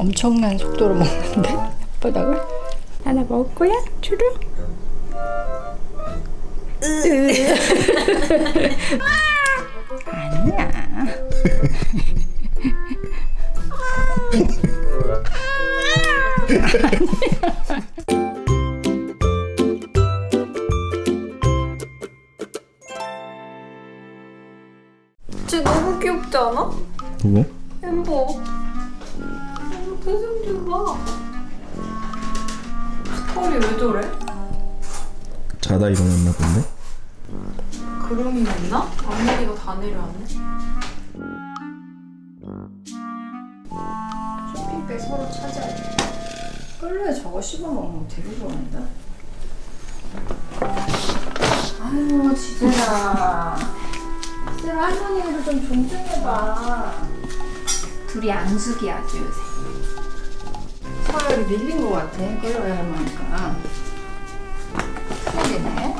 엄청난 속도로 먹는데 바닥을 하나 먹을 거야? 주르? 아니야. 쟤 스컬이 왜 저래? 자다 일어났나 본데? 그rum이 났나? 앞머리가 다 내려왔네. 쇼핑백 서로 찾아야 돼. 끌레 저거 씹어 먹는 거 되게 좋아한다. 아유 지들아. 지들아 할머니를 좀 존중해봐. 둘이 앙숙이 아주 요새. 서열이 밀린 것 같아. 끌레 할머니까. 큰일이네.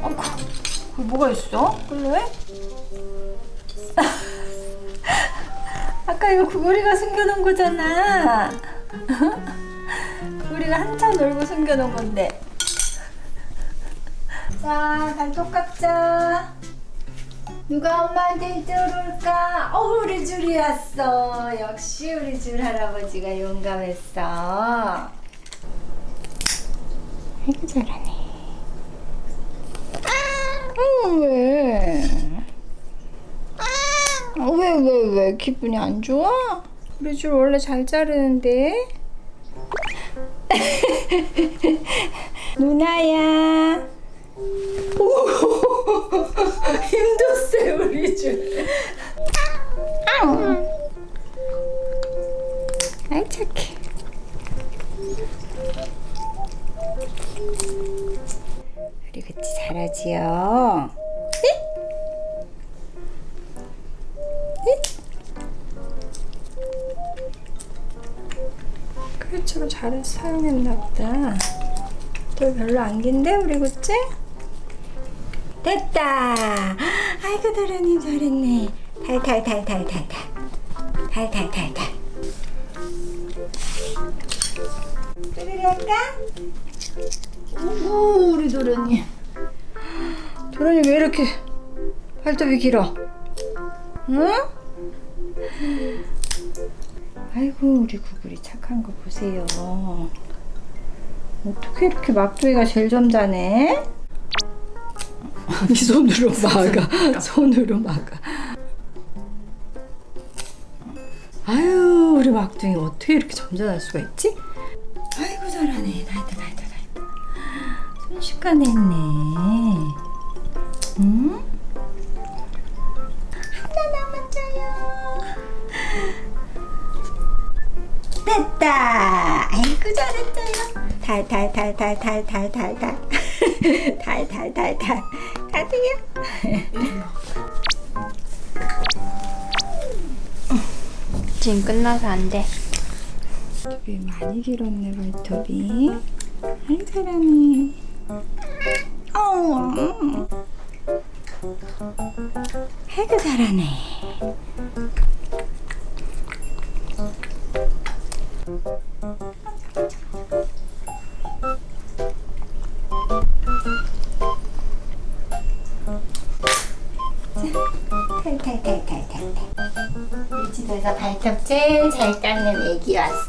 어, 그, 그 뭐가 있어? 끌레? 아까 이거 구구리가 숨겨놓은 거잖아. 구구리가 한참 놀고 숨겨놓은 건데. 자, 발톱 깎자. 누가 엄마한테 들어올까? 어, 우리 줄이 왔어. 역시 우리 줄 할아버지가 용감했어. 아이고 잘하네. 아, 왜? 아, 왜, 왜, 왜? 기분이 안 좋아? 우리 줄 원래 잘 자르는데? 누나야. 오, 힘도 세, 우리 줄. 아이, 착해. 우리 그치 잘하지요? 그릇처럼 잘 사용했나 보다. 또 별로 안 긴데 우리 구찌? 됐다. 아이고 도련님 잘했네. 달달달달달달. 달달달달. 뚜루리 할까? 오 우리 도련님. 도련님 왜 이렇게 발톱이 길어? 응? 아이고 우리 구글이 착한 거 보세요. 어떻게 이렇게 막둥이가 제일 점잖 해? 이 손으로 막아. 손으로 막아. 아유 우리 막둥이 어떻게 이렇게 점잖을 수가 있지? 아이고 잘하네. 달다 달다 달다. 순식간에 했네. 응? 하나 남았어요. 됐다. 아이고 잘했어요. 달달달달달달달달. 달달달달. 가세요. 지금 끝나서 안 돼. 되게 많이 길었네 발톱이. 아이 잘하네. 어우. 아이고 잘하네.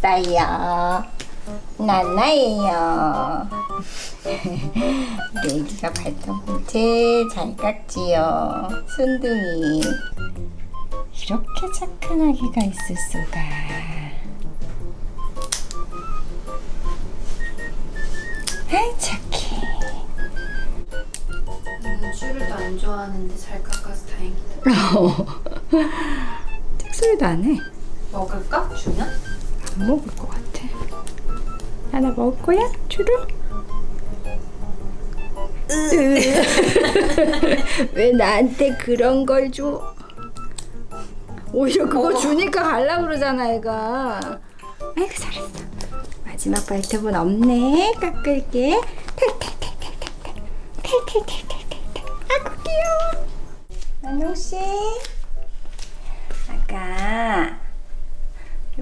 왔어요. 나나예요. 애기가 발톱을 제일 잘 깎지요. 순둥이. 이렇게 착한 아기가 있을 수가. 아이 착해. 슈를도 안 좋아하는데 잘 깎아서 다행이다. 특소리도 안 해. 먹을까? 주면? 안 먹을 것 같아. 하나 먹을 거야? 주로? 왜 나한테 그런 걸 줘? 오히려 그거 주니까 갈라 그러잖아 얘가. 아이고 잘했어. 마지막 발톱은 없네. 깎을게. 탈탈탈탈탈탈. 탈탈탈탈탈탈. 아구 귀여워. 나노 씨. 아까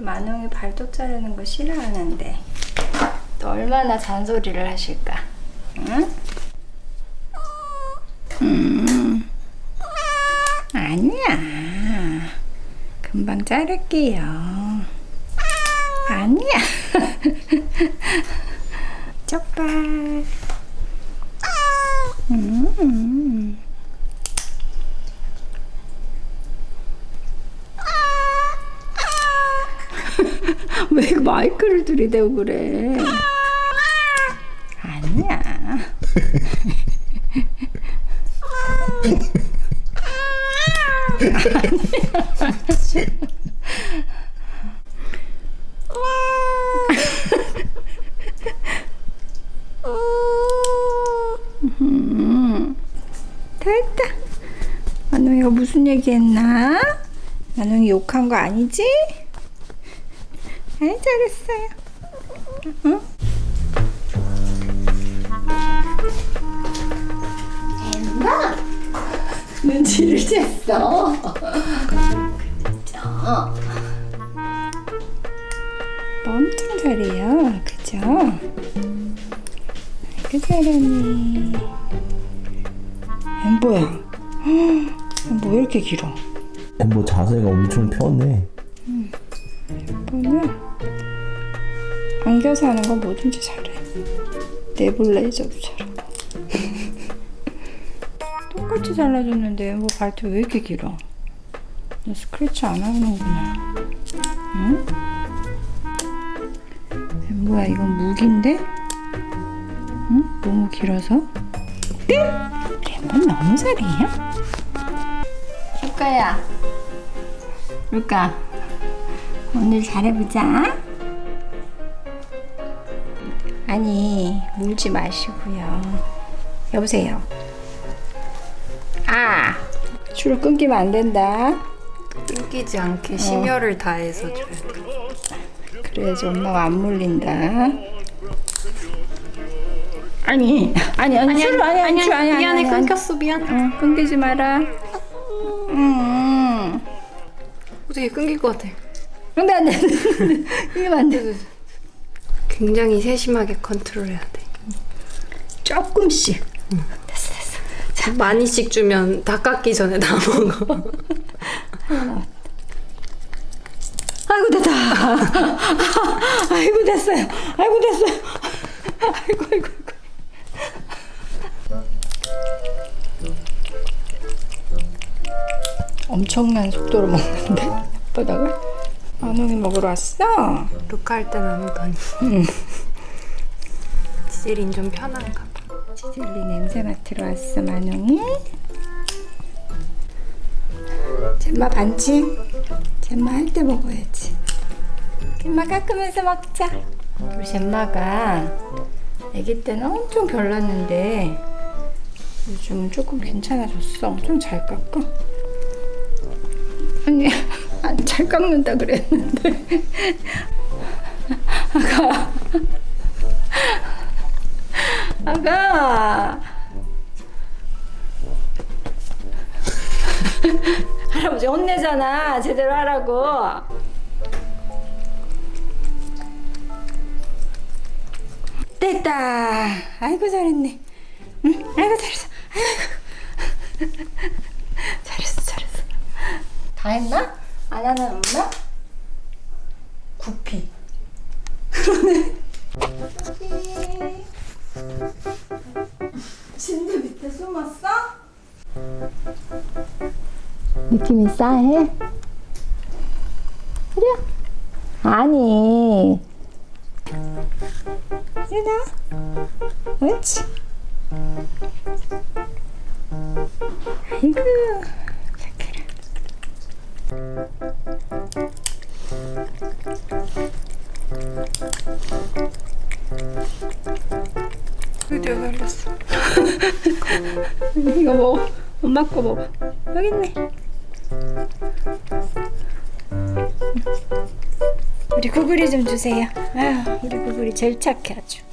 만홍이 발톱 자르는 거 싫어하는데 또 얼마나 잔소리를 하실까? 응? 음. 아니야. 금방 자를게요. 아니야. 쪽발. 음. 왜 마이크를 들이대고 그래? 아니야. 음, 다 했다. 만웅이가 무슨 얘기했나? 만웅이 욕한 거 아니지? 아이 잘했어요. 응? 엠마 눈치를 챘어. 그죠? 엄청 잘해요. 그죠? 아이고 잘하니. 엠보야. 엠보 왜 이렇게 길어? 뭐 자세가 엄청 편해. 안겨서 하는 건 뭐든지 잘해. 네블레이저도 잘하고. 똑같이 잘라줬는데 엠보 발톱 왜 이렇게 길어? 너 스크래치 안 하는구나. 응? 엠보야 이건 무기인데? 응? 너무 길어서? 네? 엠보 너무 잘해요? 루카야 루카 오늘 잘해보자 아니 물지 마시고요 여보세요 아 줄 끊기면 안 된다 끊기지 않게 심혈을 다해서 줘야 돼. 그래야지 엄마가 안 물린다 아니 아니 아니 줄 아니 아니 줄 아니 아니 미안해 아니, 아니. 끊겼어 미안. 응, 끊기지 마라 음 어떻게 끊길 것 같아. 근데 안 돼. 이게 안 돼. 굉장히 세심하게 컨트롤해야 돼. 조금씩. 됐어, 됐어. 자, 많이씩 주면 다 깎기 전에 다 먹어. 아이고, 됐다. 아이고, 됐어요. 아이고, 됐어요. 아이고, 아이고, 아이고. 엄청난 속도로 먹는데? 바닥을? 만홍이 먹으러 왔어? 루카 할 때는 아무도 아니. 지질인 좀 편한가 봐. 치질리 냄새 맡으러 왔어, 만홍이? 잼마 반칙? 잼마 할 때 먹어야지. 잼마 깎으면서 먹자. 우리 잼마가 아기 때는 엄청 별났는데 요즘은 조금 괜찮아졌어. 엄청 잘 깎아. 아니, 안 잘 깎는다 그랬는데. 아가. 아가. 할아버지 혼내잖아. 제대로 하라고. 됐다. 아이고 잘했네. 응, 아이고 잘했어. 아이고. 잘했어, 잘했어. 다 했나? 안 하는 엄마? 구피. 그러네. 침대 밑에 숨었어? 느낌이 싸해? 그래? 아니. 일어나. 옳지. 아이고, 드디어 살렸어. 이거 먹어. 엄마 거 먹어. 여기 있네. 우리 구글이 좀 주세요. 아유, 우리 구글이 제일 착해 아주.